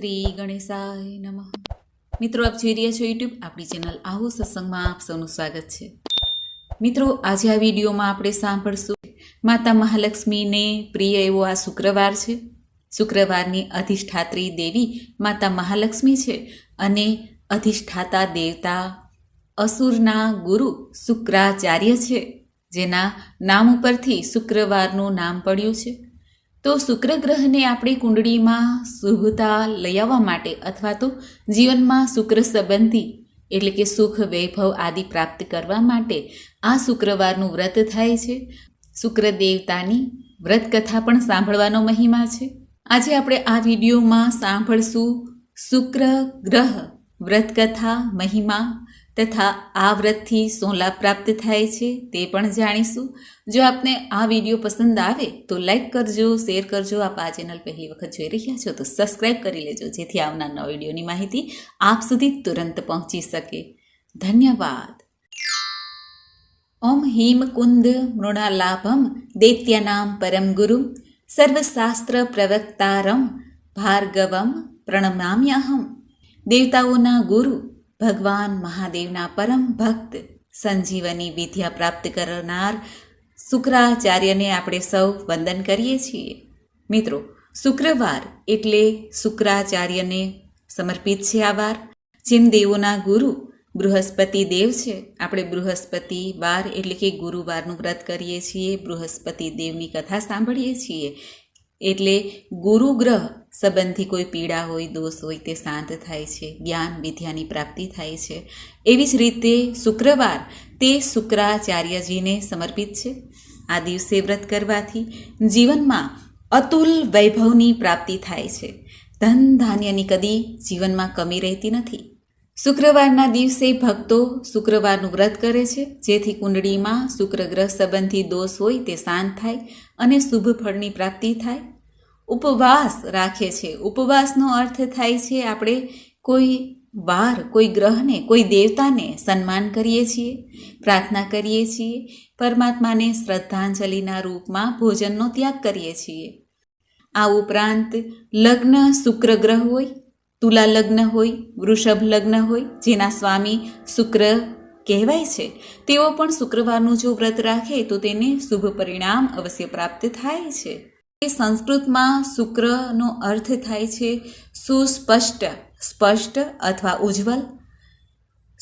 શ્રી ગણેશાય નમઃ. મિત્રો, આપ જોઈ રહ્યા છો યુટ્યુબ આપણી ચેનલ આવો સત્સંગમાં આપ સૌનું સ્વાગત છે. મિત્રો, આજે આ વિડીયોમાં આપણે સાંભળશું માતા મહાલક્ષ્મીને પ્રિય એવો આ શુક્રવાર છે. શુક્રવારની અધિષ્ઠાત્રી દેવી માતા મહાલક્ષ્મી છે અને અધિષ્ઠાતા દેવતા અસુરના ગુરુ શુક્રાચાર્ય છે, જેના નામ ઉપરથી શુક્રવારનું નામ પડ્યું છે. તો શુક્ર ગ્રહને આપણી કુંડળીમાં શુભતા લઈ આવવા માટે અથવા તો જીવનમાં શુક્ર સંબંધી, એટલે કે સુખ, વૈભવ આદિ પ્રાપ્ત કરવા માટે આ શુક્રવારનું વ્રત થાય છે. શુક્ર દેવતાની વ્રત કથા પણ સાંભળવાનો મહિમા છે. આજે આપણે આ વિડીયોમાં સાંભળશું શુક્ર ગ્રહ વ્રત કથા મહિમા તથા આ વ્રતથી શું લાભ પ્રાપ્ત થાય છે તે પણ જાણીશું. જો આપને આ વીડિયો પસંદ આવે તો લાઈક કરજો, શેર કરજો. આપ આ ચેનલ પહેલી વખત જોઈ રહ્યા છો તો સબસ્ક્રાઈબ કરી લેજો, જેથી આવનારના વિડીયોની માહિતી આપ સુધી તુરંત પહોંચી શકે. ધન્યવાદ. ઓમ હિમ કુંદ મૃણાલાભમ દૈત્યનામ પરમ ગુરુ સર્વશાસ્ત્ર પ્રવક્તારમ ભાર્ગવમ પ્રણમામ્યહમ. દેવતાઓના ગુરુ ભગવાન મહાદેવના પરમ ભક્ત સંજીવની વિદ્યા પ્રાપ્ત કરનાર શુક્રાચાર્યને આપણે સૌ વંદન કરીએ છીએ. મિત્રો, શુક્રવાર એટલે શુક્રાચાર્યને સમર્પિત છે આ વાર. જેમ દેવોના ગુરુ બૃહસ્પતિ દેવ છે, આપણે બૃહસ્પતિ વાર એટલે કે ગુરુવારનું વ્રત કરીએ છીએ, બૃહસ્પતિ દેવની કથા સાંભળીએ છીએ. એટલે ગુરુ ગ્રહ સંબંધી કોઈ પીડા હોય, દોષ હોય તે શાંત થાય છે, જ્ઞાન વિદ્યાની પ્રાપ્તિ થાય છે. એવી જ રીતે શુક્રવાર તે શુક્રાચાર્યજીને સમર્પિત છે. આ દિવસે વ્રત કરવાથી જીવનમાં અતુલ વૈભવની પ્રાપ્તિ થાય છે. ધન ધાન્યની કદી જીવનમાં કમી રહેતી નથી. શુક્રવારના દિવસે ભક્તો શુક્રવારનું વ્રત કરે છે, જેથી કુંડળીમાં શુક્ર ગ્રહ સંબંધી દોષ હોય તે શાંત થાય અને શુભ ફળની પ્રાપ્તિ થાય. ઉપવાસ રાખે છે. ઉપવાસનો અર્થ થાય છે આપણે કોઈ વાર, કોઈ ગ્રહને, કોઈ દેવતાને સન્માન કરીએ છીએ, પ્રાર્થના કરીએ છીએ, પરમાત્માને શ્રદ્ધાંજલિના રૂપમાં ભોજનનો ત્યાગ કરીએ છીએ. આ ઉપરાંત લગ્ન શુક્ર ગ્રહ હોય, તુલા લગ્ન હોય, વૃષભ લગ્ન હોય, જેના સ્વામી શુક્ર કહેવાય છે, તેઓ પણ શુક્રવારનું જો વ્રત રાખે તો તેને શુભ પરિણામ અવશ્ય પ્રાપ્ત થાય છે. સંસ્કૃતમાં શુક્રનો અર્થ થાય છે સુસ્પષ્ટ, સ્પષ્ટ અથવા ઉજ્જવલ.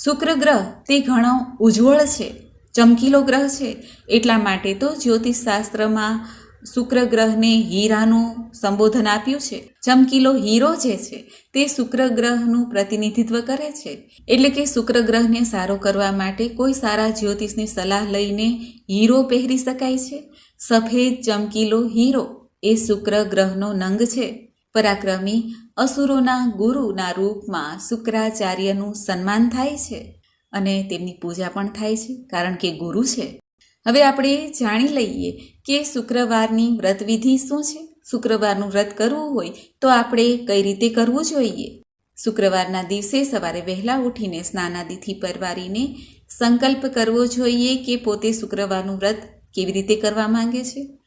શુક્ર ગ્રહ તે ઘણો ઉજ્જવળ છે, ચમકીલો ગ્રહ છે. એટલા માટે તો જ્યોતિષશાસ્ત્રમાં શુક્ર ગ્રહને હીરાનું સંબોધન આપ્યું છે. ચમકીલો હીરો જે છે તે શુક્ર ગ્રહનું પ્રતિનિધિત્વ કરે છે. એટલે કે શુક્ર ગ્રહને સારો કરવા માટે કોઈ સારા જ્યોતિષની સલાહ લઈને હીરો પહેરી શકાય છે. સફેદ ચમકીલો હીરો એ શુક્ર ગ્રહનો નંગ છે. પરાક્રમી અસુરોના ગુરુના રૂપમાં શુક્રાચાર્યનું સન્માન થાય છે અને તેમની પૂજા પણ થાય છે, કારણ કે ગુરુ છે. હવે આપણે જાણી લઈએ કે શુક્રવારની વ્રતવિધિ શું છે. શુક્રવારનું વ્રત કરવું હોય તો આપણે કઈ રીતે કરવું જોઈએ? શુક્રવારના દિવસે સવારે વહેલા ઉઠીને સ્નાનાદિથી પરવારીને સંકલ્પ કરવો જોઈએ કે પોતે શુક્રવારનું વ્રત કેવી રીતે કરવા માંગે છે?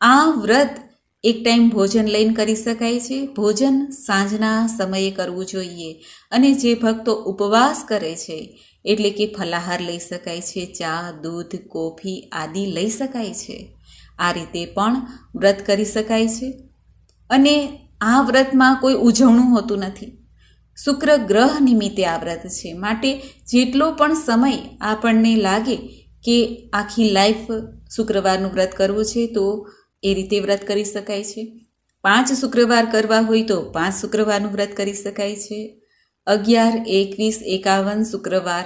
આ વ્રત એક ટાઈમ ભોજન લઈને કરી શકાય છે. ભોજન સાંજના સમયે કરવું જોઈએ અને જે ભક્તો ઉપવાસ કરે છે, એટલે કે ફલાહાર લઈ શકાય છે, ચા, દૂધ, કોફી આદિ લઈ શકાય છે. આ રીતે પણ વ્રત કરી શકાય છે. અને આ વ્રતમાં કોઈ ઉજવણું હોતું નથી. શુક્ર ગ્રહ નિમિત્તે આ વ્રત છે. માટે જેટલો પણ સમય આપણને લાગે કે આખી લાઈફ શુક્રવારનું વ્રત કરવું છે, તો એ રીતે વ્રત કરી શકાય છે. પાંચ શુક્રવાર કરવા હોય તો પાંચ શુક્રવારનું વ્રત કરી શકાય છે. અગિયાર, એકવીસ, એકાવન શુક્રવાર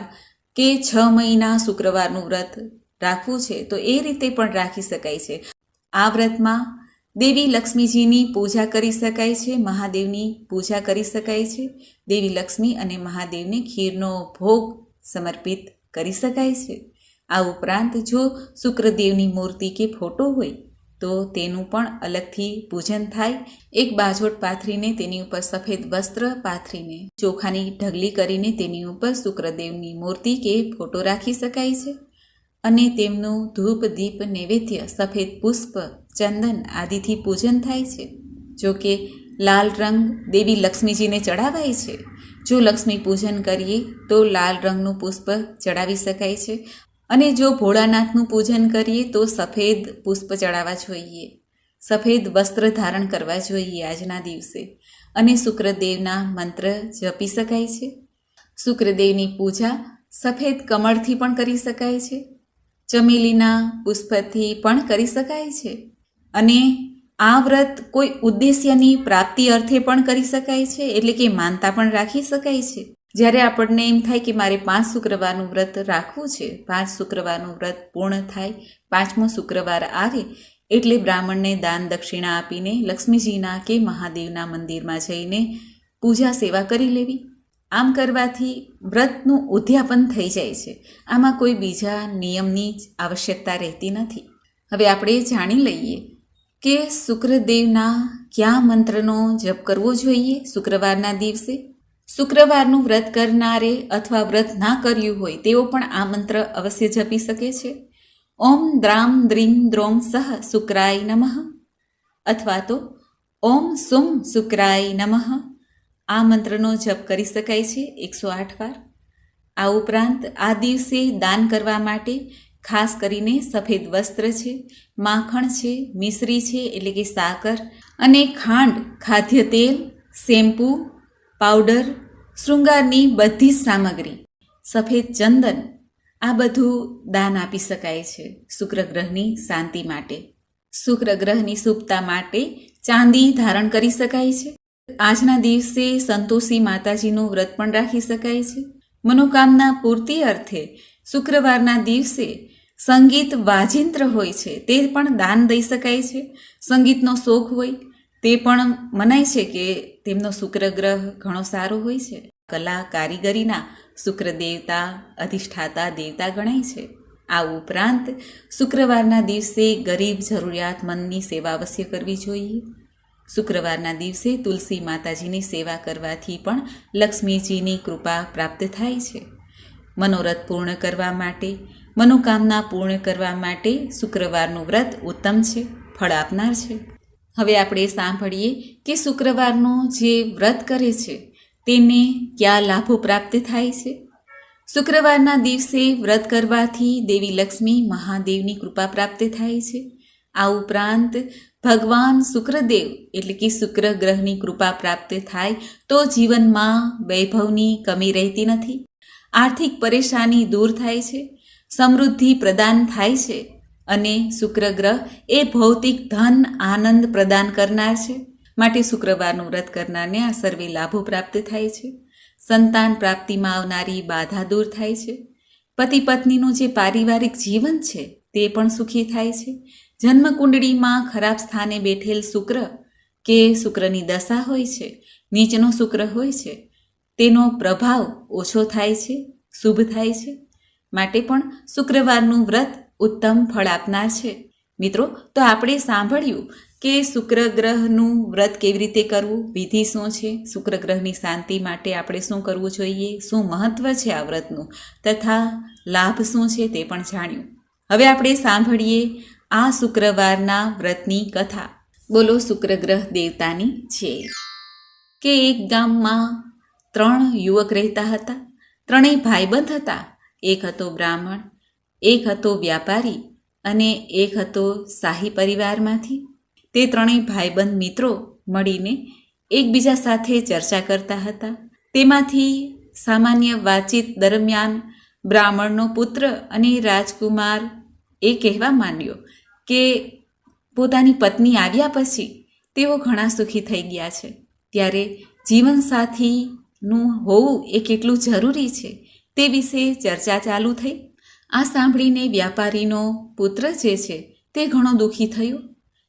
કે છ મહિના શુક્રવારનું વ્રત રાખવું છે તો એ રીતે પણ રાખી શકાય છે. આ વ્રતમાં દેવી લક્ષ્મીજીની પૂજા કરી શકાય છે, મહાદેવની પૂજા કરી શકાય છે. દેવી લક્ષ્મી અને મહાદેવને ખીરનો ભોગ સમર્પિત કરી શકાય છે. આ ઉપરાંત જો શુક્રદેવની મૂર્તિ કે ફોટો હોય તો તેનું પણ અલગથી પૂજન થાય. એક બાજોટ પાથરીને તેની ઉપર સફેદ વસ્ત્ર પાથરીને, ચોખાની ઢગલી કરીને તેની ઉપર શુક્રદેવની મૂર્તિ કે ફોટો રાખી શકાય છે. અને તેમનું ધૂપ, દીપ, નૈવેદ્ય, સફેદ પુષ્પ, ચંદન આદિથી પૂજન થાય છે. જો કે લાલ રંગ દેવી લક્ષ્મીજીને ચડાવાય છે. જો લક્ષ્મી પૂજન કરીએ તો લાલ રંગનું પુષ્પ ચડાવી શકાય છે. અને જો ભોળાનાથનું પૂજન કરીએ તો સફેદ પુષ્પ ચડાવવા જોઈએ. સફેદ વસ્ત્ર ધારણ કરવા જોઈએ આજના દિવસે. અને શુક્રદેવના મંત્ર જપી શકાય છે. શુક્રદેવની પૂજા સફેદ કમળથી પણ કરી શકાય છે. ચમેલીના પુષ્પથી પણ કરી શકાય છે. અને આ વ્રત કોઈ ઉદ્દેશ્યની પ્રાપ્તિ અર્થે પણ કરી શકાય છે, એટલે કે માનતા પણ રાખી શકાય છે. જ્યારે આપણને એમ થાય કે મારે પાંચ શુક્રવારનું વ્રત રાખવું છે, પાંચ શુક્રવારનું વ્રત પૂર્ણ થાય, પાંચમો શુક્રવાર આવે, એટલે બ્રાહ્મણને દાન દક્ષિણા આપીને લક્ષ્મીજીના કે મહાદેવના મંદિરમાં જઈને પૂજા સેવા કરી લેવી. આમ કરવાથી વ્રતનું ઉદ્યાપન થઈ જાય છે. આમાં કોઈ બીજા નિયમની જ આવશ્યકતા રહેતી નથી. હવે આપણે જાણી લઈએ કે શુક્રદેવના કયા મંત્રનો જપ કરવો જોઈએ શુક્રવારના દિવસે? શુક્રવારનું વ્રત કરનારે અથવા વ્રત ના કર્યું હોય તેઓ પણ આ મંત્ર અવશ્ય જપી શકે છે. ઓમ દ્રામ દ્રીમ દ્રોમ સહ શુક્રાય નમઃ. અથવા તો ઓમ સુમ શુક્રાય નમઃ. આ મંત્રનો જપ કરી શકાય છે એકસો આઠ વાર. આ ઉપરાંત આ દિવસે દાન કરવા માટે ખાસ કરીને સફેદ વસ્ત્ર છે, માખણ છે, મિશ્રી છે એટલે કે સાકર અને ખાંડ ખાદ્ય તેલ શેમ્પૂ પાવડર, શૃંગારની બધી જ સામગ્રી, સફેદ ચંદન, આ બધું દાન આપી શકાય છે શુક્ર ગ્રહની શાંતિ માટે. શુક્ર ગ્રહની શુભતા માટે ચાંદી ધારણ કરી શકાય છે. આજના દિવસે સંતોષી માતાજીનું વ્રત પણ રાખી શકાય છે. મનોકામના પૂર્તિ અર્થે શુક્રવારના દિવસે સંગીત વાજિંત્ર હોય છે તે પણ દાન દઈ શકાય છે. સંગીતનો શોખ હોય તે પણ મનાય છે કે તેમનો શુક્રગ્રહ ઘણો સારો હોય છે. કલા કારીગરીના શુક્ર દેવતા અધિષ્ઠાતા, દેવતા ગણાય છે. આ ઉપરાંત શુક્રવારના દિવસે ગરીબ જરૂરિયાતમંદની સેવા અવશ્ય કરવી જોઈએ. શુક્રવારના દિવસે તુલસી માતાજીની સેવા કરવાથી પણ લક્ષ્મીજીની કૃપા પ્રાપ્ત થાય છે. મનોરથ પૂર્ણ કરવા માટે, મનોકામના પૂર્ણ કરવા માટે શુક્રવારનું વ્રત ઉત્તમ છે, ફળ આપનાર છે. હવે આપણે સાંભળીએ કે શુક્રવારનો જે વ્રત કરે છે, તેને કયા લાભો પ્રાપ્ત થાય છે? શુક્રવારના દિવસે વ્રત કરવાથી દેવી લક્ષ્મી મહાદેવની કૃપા પ્રાપ્ત થાય છે. આ ઉપરાંત ભગવાન શુક્રદેવ એટલે કે શુક્ર ગ્રહની કૃપા પ્રાપ્ત થાય તો જીવનમાં વૈભવની કમી રહેતી નથી. આર્થિક પરેશાની દૂર થાય છે. સમૃદ્ધિ પ્રદાન થાય છે. અને શુક્ર ગ્રહ એ ભૌતિક ધન આનંદ પ્રદાન કરનાર છે. માટે શુક્રવારનું વ્રત કરનારને આ સર્વે લાભો પ્રાપ્ત થાય છે. સંતાન પ્રાપ્તિમાં આવનારી બાધા દૂર થાય છે. પતિ પત્નીનું જે પારિવારિક જીવન છે તે પણ સુખી થાય છે. જન્મકુંડળીમાં ખરાબ સ્થાને બેઠેલ શુક્ર કે શુક્રની દશા હોય છે, નીચનો શુક્ર હોય છે, તેનો પ્રભાવ ઓછો થાય છે, શુભ થાય છે. માટે પણ શુક્રવારનું વ્રત ઉત્તમ ફળ આપનાર છે. મિત્રો, તો આપણે સાંભળ્યું કે શુક્ર ગ્રહનું વ્રત કેવી રીતે કરવું? વિધિ શું છે? શુક્ર ગ્રહની શાંતિ માટે આપણે શું કરવું જોઈએ? શું મહત્વ છે આ વ્રતનું? તથા લાભ શું છે તે પણ જાણ્યું. હવે આપણે સાંભળીએ આ શુક્રવારના વ્રતની કથા. બોલો, શુક્ર ગ્રહ દેવતાની છે. કે એક ગામમાં ત્રણ યુવક રહેતા હતા. ત્રણેય ભાઈબંધ હતા. એક હતો બ્રાહ્મણ એક હતો વ્યાપારી અને એક હતો શાહી પરિવારમાંથી. તે ત્રણેય ભાઈબંધ મિત્રો મળીને એકબીજા સાથે ચર્ચા કરતા હતા. તેમાંથી સામાન્ય વાતચીત દરમિયાન બ્રાહ્મણનો પુત્ર અને રાજકુમાર એ કહેવા માંડ્યો કે પોતાની પત્ની આવ્યા પછી તેઓ ઘણા સુખી થઈ ગયા છે. ત્યારે જીવનસાથીનું હોવું એ કેટલું જરૂરી છે તે વિશે ચર્ચા ચાલુ થઈ. આ સાંભળીને વ્યાપારીનો પુત્ર જે છે તે ઘણો દુઃખી થયો,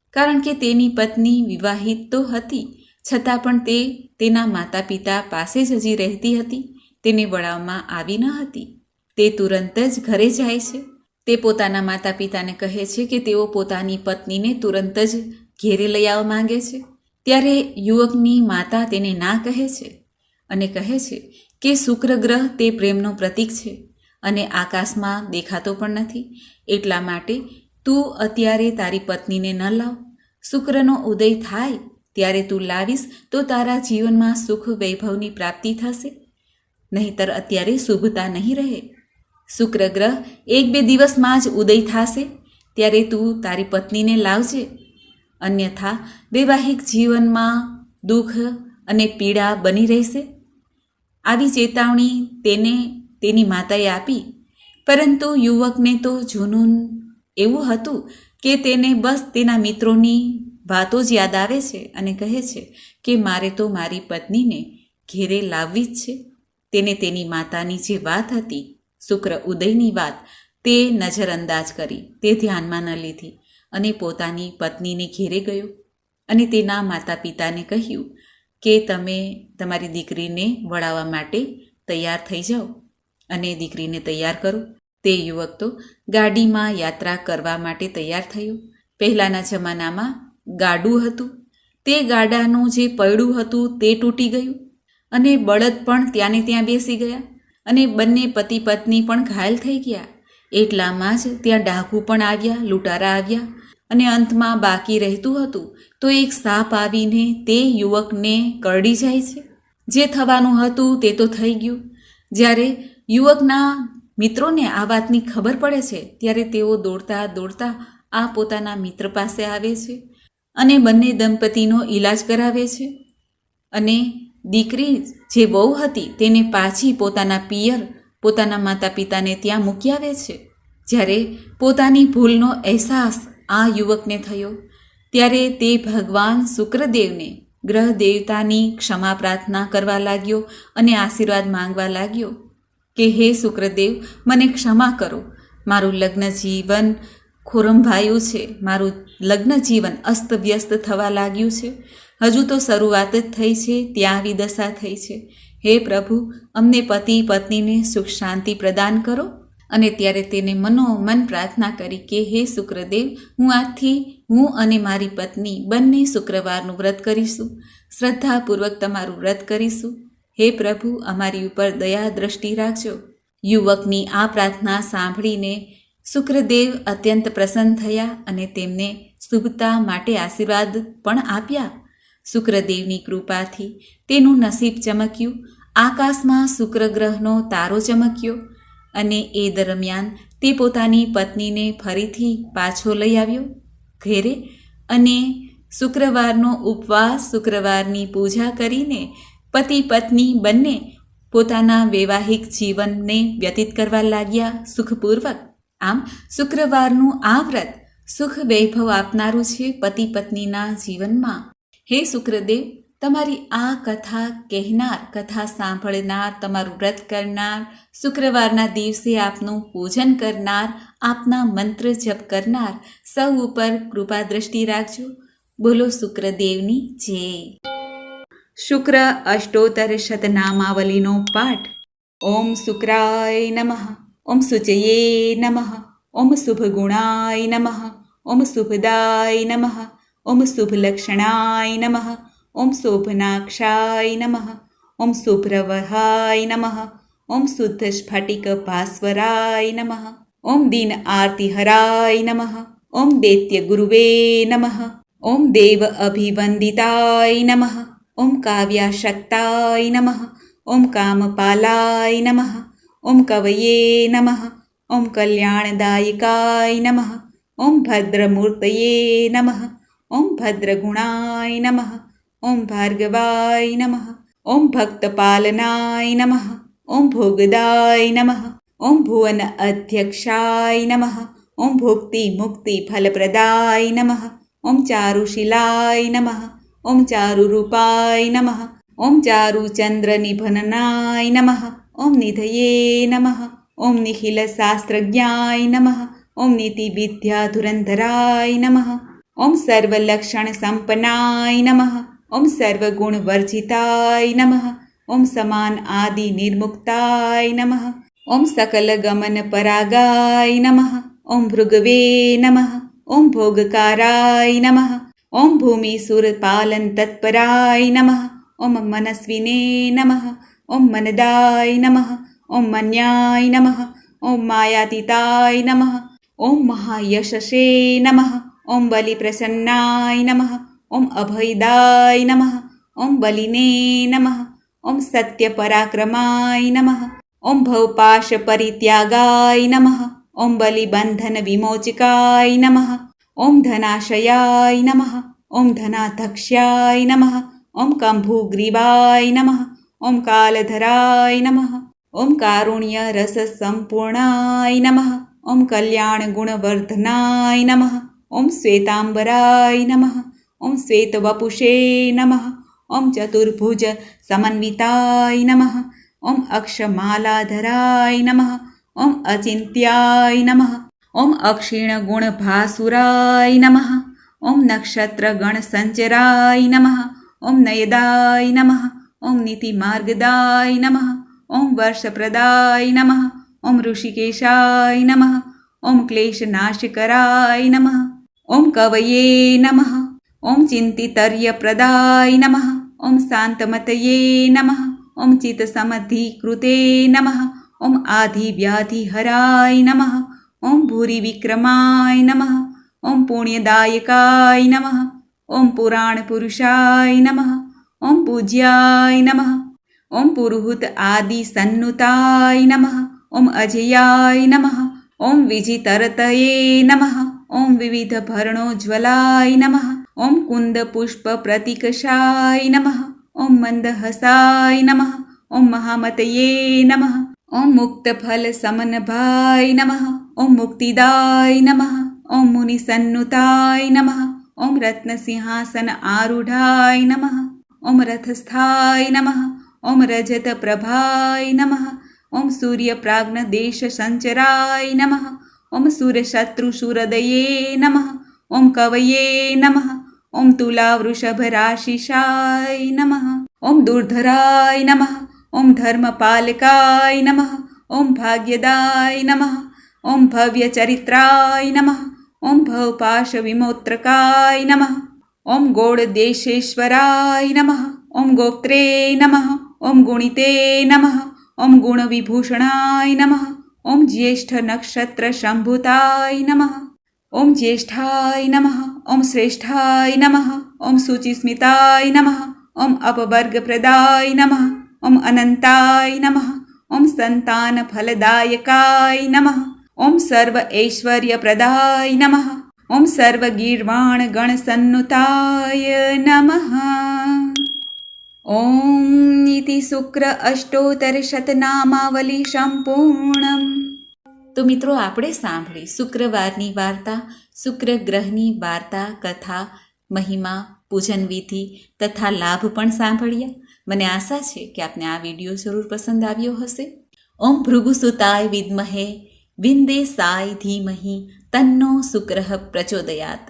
કારણ કે તેની પત્ની વિવાહિત તો હતી, છતાં પણ તે તેના માતા પિતા પાસે જ હજી રહેતી હતી, તેને વળાવવામાં આવી ન હતી. તે તુરંત જ ઘરે જાય છે. તે પોતાના માતા પિતાને કહે છે કે તેઓ પોતાની પત્નીને તુરંત જ ઘેરે લઈ આવવા માંગે છે. ત્યારે યુવકની માતા તેને ના કહે છે અને કહે છે કે શુક્ર ગ્રહ તે પ્રેમનો પ્રતીક છે. અને આકાશમાં દેખાતો પણ નથી. એટલા માટે તું અત્યારે તારી પત્નીને ન લાવ. શુક્રનો ઉદય થાય ત્યારે તું લાવીશ તો તારા જીવનમાં સુખ વૈભવની પ્રાપ્તિ થશે. નહીતર અત્યારે શુભતા નહીં રહે. શુક્ર ગ્રહ એક બે દિવસમાં જ ઉદય થશે ત્યારે તું તારી પત્નીને લાવજે. અન્યથા વૈવાહિક જીવનમાં દુઃખ અને પીડા બની રહેશે. આવી ચેતવણી તેને તેની માતાએ આપી. પરંતુ યુવકને તો જૂનું એવું હતું કે તેને બસ તેના મિત્રોની વાતો જ યાદ આવે છે અને કહે છે કે મારે તો મારી પત્નીને ઘેરે લાવવી જ છે. તેને તેની માતાની જે વાત હતી, શુક્ર ઉદયની વાત, તે નજરઅંદાજ કરી, તે ધ્યાનમાં ન લીધી અને પોતાની પત્નીને ઘેરે ગયો અને તેના માતા પિતાને કહ્યું કે તમે તમારી દીકરીને વળાવવા માટે તૈયાર થઈ જાઓ. અને દીકરીને તૈયાર કરું. તે યુવક તો ગાડીમાં યાત્રા કરવા માટે તૈયાર થયો. પહેલાંના જમાનામાં ગાડું હતું. તે ગાડાનું જે પૈડું હતું તે તૂટી ગયું અને બળદ પણ ત્યાંને ત્યાં બેસી ગયા અને બંને પતિ પત્ની પણ ઘાયલ થઈ ગયા. એટલામાં જ ત્યાં ડાકુ પણ આવ્યા, લૂંટારા આવ્યા અને અંતમાં બાકી રહેતું હતું. તો એક સાપ આવીને તે યુવકને કરડી જાય છે. જે થવાનું હતું તે તો થઈ ગયું. જ્યારે યુવકના મિત્રોને આ વાતની ખબર પડે છે, ત્યારે તેઓ દોડતા દોડતા આ પોતાના મિત્ર પાસે આવે છે અને બંને દંપતીનો ઈલાજ કરાવે છે. અને દીકરી જે બહુ હતી તેને પાછી પોતાના પિયર, પોતાના માતા પિતાને ત્યાં મૂકી આવે છે. જ્યારે પોતાની ભૂલનો અહેસાસ આ યુવકને થયો, ત્યારે તે ભગવાન શુક્રદેવને ગ્રહ દેવતાની ક્ષમા પ્રાર્થના કરવા લાગ્યો અને આશીર્વાદ માંગવા લાગ્યો. કે હે શુક્રદેવ મને ક્ષમા કરો. મારું લગ્ન જીવન ખોરંભાયું છે. મારું લગ્ન જીવન અસ્તવ્યસ્ત થવા લાગ્યું છે. હજુ તો શરૂઆત જ થઈ છે, ત્યાં આવી દશા થઈ છે. હે પ્રભુ, અમને પતિ પત્નીને સુખ શાંતિ પ્રદાન કરો અને ત્યારે તેને મનોમન પ્રાર્થના કરી કે, હે શુક્રદેવ હું આજથી હું અને મારી પત્ની બંને શુક્રવારનું વ્રત કરીશું. શ્રદ્ધાપૂર્વક તમારું વ્રત કરીશું. હે પ્રભુ, અમારી ઉપર દયા દ્રષ્ટિ રાખજો. યુવકની આ પ્રાર્થના સાંભળીને શુક્રદેવ અત્યંત પ્રસન્ન થયા અને તેમને શુભતા માટે આશીર્વાદ પણ આપ્યા. શુક્રદેવની કૃપાથી તેનું નસીબ ચમક્યું. આકાશમાં શુક્ર ગ્રહનો તારો ચમક્યો અને એ દરમિયાન તે પોતાની પત્નીને ફરીથી પાછો લઈ આવ્યો. ઘેરે અને શુક્રવારનો ઉપવાસ, શુક્રવારની પૂજા કરીને પતિ પત્ની બંને પોતાના વૈવાહિક જીવનને વ્યતીત કરવા લાગ્યા સુખપૂર્વક. આમ શુક્રવારનું આ વ્રત સુખ વૈભવ આપનારું છે પતિ પત્નીના જીવનમાં. હે શુક્રદેવ, તમારી આ કથા કહેનાર, કથા સાંભળનાર, તમારું વ્રત કરનાર, શુક્રવારના દિવસે આપનું પૂજન કરનાર, આપના મંત્ર જપ કરનાર સૌ ઉપર કૃપા દ્રષ્ટિ રાખજો. બોલો શુક્રદેવની જય. શુક્ર અષ્ટોતર શતનામાવલીનો પાઠ ઓમ શુક્રાય નમઃ ઓમ સુચયે નમઃ ઓમ શુભગુણાય નમઃ ઓમ શુભદાય નમઃ ઓમ શુભલક્ષણાય નમઃ ઓમ શોભનાક્ષાય નમઃ ઓમ શુભ્રવહાય નમઃ ઓમ શુદ્ધ સ્ફટિક ભાસ્વરાય નમઃ ઓમ દીન આરતિહરાય નમઃ ઓમ દૈત્ય ગુરુવે નમઃ ઓમ દેવ અભિવંદિતાય નમઃ ઓમ કાવ્યાશક્તાય નમઃ ઓમ કામપાલાય નમઃ ઓમ કવયે નમઃ ઓમ કલ્યાણદાયિકાય નમઃ ઓમ ભદ્રમૂર્તયે નમઃ ઓમ ભદ્રગુણાય નમઃ ઓમ ભાર્ગવાય નમઃ ઓમ ભક્તપાલનાય નમઃ ઓમ ભોગદાય નમઃ ઓમ ભુવન અધ્યક્ષાય નમઃ ઓમ ભુક્તિ મુક્તિ ફલપ્રદાય નમઃ ઓમ ચારુશિલાય નમઃ ઓમ ચારુરૂપાય નમઃ ઓમ ચારુચંદ્રનિભનનાય નમઃ ઓમ નિધયે નમઃ ઓમ નિખિલશાસ્ત્રજ્ઞાય નમઃ ઓમ નીતિવિદ્યાધુરંધરાય નમઃ ઓમ સર્વલક્ષણસંપન્નાય નમઃ ઓમ સર્વગુણવર્જિતાય નમઃ ઓમ સમાન આદિ નિર્મુક્તાય નમઃ ઓમ સકલગમન પરાગાય નમઃ ઓમ ભૃગવે નમઃ ઓમ ભોગકારાય નમઃ ॐ भूमिः तत्पराय नमः ॐ मनस्विने नमः ॐ मनदाय नमः ॐ मन्याय नमः ॐ मायातीताय नमः ॐ महायशसे नमः ॐ बलिप्रसन्नाय नमः ॐ अभयदाय नमः ॐ बलिने नमः ॐ सत्यपराक्रमाय नमः ॐ भवपाशपरित्यागाय नमः ॐ बलिबन्धनविमोचिकाय नमः ॐ धनाशयाय नमः ॐ धनाधक्ष्याय नमः ॐ कम्भूग्रीवाय नमः ॐ कालधराय नमः ॐ कारुण्यरससम्पूर्णाय नमः ॐ कल्याणगुणवर्धनाय नमः ॐ श्वेताम्बराय नमः ॐ श्वेतवपुषे नमः ॐ चतुर्भुजसमन्विताय नमः ॐ अक्षमालाधराय नमः ॐ अचिन्त्याय नमः ઓમ અક્ષીણ ગુણ ભાસુરાય નમઃ ઓમ નક્ષત્ર ગણ સંચરાય નમઃ ઓમ નયદાય નમઃ ઓમ નીતિમાર્ગદાય નમઃ ઓમ વર્ષપ્રદાય નમઃ ઓમ ઋષિકેશાય નમઃ ઓમ ક્લેશનાશકરાય નમઃ ઓમ કવયે નમઃ ઓમ ચિંતિતર્યપ્રદાય નમઃ ઓમ શાંતમતયે નમઃ ઓમ ચિત્તસમધિકૃતે નમઃ ઓમ આધિવ્યાધિહરાય નમઃ ઓમ ભૂરિવિક્રમાય નમઃ ઓમ પુણ્યદાયકાય નમઃ ઓમ પુરાણપુરુષાય નમઃ ઓમ પૂજ્યાય નમઃ ઓમ પુરુહૂત આદિ સન્નુતાય નમઃ ઓમ અજયાય નમઃ ઓમ વિજિતરતયે નમઃ ઓમ વિવિધ ભરણોજ્વલાય નમઃ ઓમ કુંદ પુષ્પ પ્રતિકશાય નમઃ ઓમ મંદહસાય નમઃ ઓમ મહામતયે નમઃ ઓમ મુક્તફલ સમનભાય નમઃ ઓમ મુક્તિદાય નમઃ ઓમ મુનિસન્નુતાય નમઃ ઓમ રત્નસિંહાસન આરૂઢાય નમઃ ઓમ રથસ્થાય નમઃ ઓમ રજત પ્રભાય નમઃ ઓમ સૂર્યપ્રાજ્ઞ દેશ સંચરાય નમઃ ઓમ સુરશત્રુશુરદયે નમઃ ઓમ કવયે નમઃ ઓમ તુલાવૃષભરાશિષાય નમઃ ઓમ દુર્ધરાય નમઃ ઓમ ધર્મપાલકાય નમઃ ઓમ ભાગ્યદાય નમઃ ઓમ ભવ્યચરિત્રાય નમઃ ઓમ ભવપાશ વિમોત્રકાય નમઃ ઓમ ગોળદેશેશ્વરાય નમઃ ઓમ ગોપ્ત્રે નમઃ ઓમ ગુણિતે નમઃ ઓમ ગુણવિભૂષણાય નમઃ ઓમ જ્યેષ્ઠ નક્ષત્ર શંભુતાય નમઃ ઓમ જ્યેષ્ઠાય નમઃ ઓમ શ્રેષ્ઠાય નમઃ ઓમ શુચિસ્મિતાય નમઃ ઓમ અપવર્ગપ્રદાય નમઃ ઓમ અનંતાય નમઃ ઓમ સંતાન ફલદાયકાય નમઃ ઓમ સર્વ ઐશ્વર્યપ્રદાય નમઃ ઓમ સર્વ ગીર્વાણ ગણસન્નુતાય નમઃ ઓમ ઇતિ શુક્ર અષ્ટોતર શતનામાવલી સંપૂર્ણમ તો મિત્રો આપણે સાંભળી શુક્રવારની વાર્તા શુક્ર ગ્રહની વાર્તા કથા મહિમા પૂજન વિધિ તથા લાભ પણ સાંભળ્યા. મને આશા છે કે આપને આ વીડિયો જરૂર પસંદ આવ્યો હશે. ઓમ ભૃગુસુતાય વિદ્મહે, વિંદે સાય ધીમહી, તન્નો શુક્ર પ્રચોદયાત.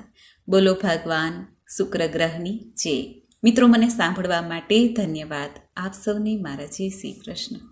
બોલો ભગવાન શુક્ર ગ્રહની જય. મિત્રો, મને સાંભળવા માટે ધન્યવાદ. આપ સૌને મારા જય શ્રી કૃષ્ણ.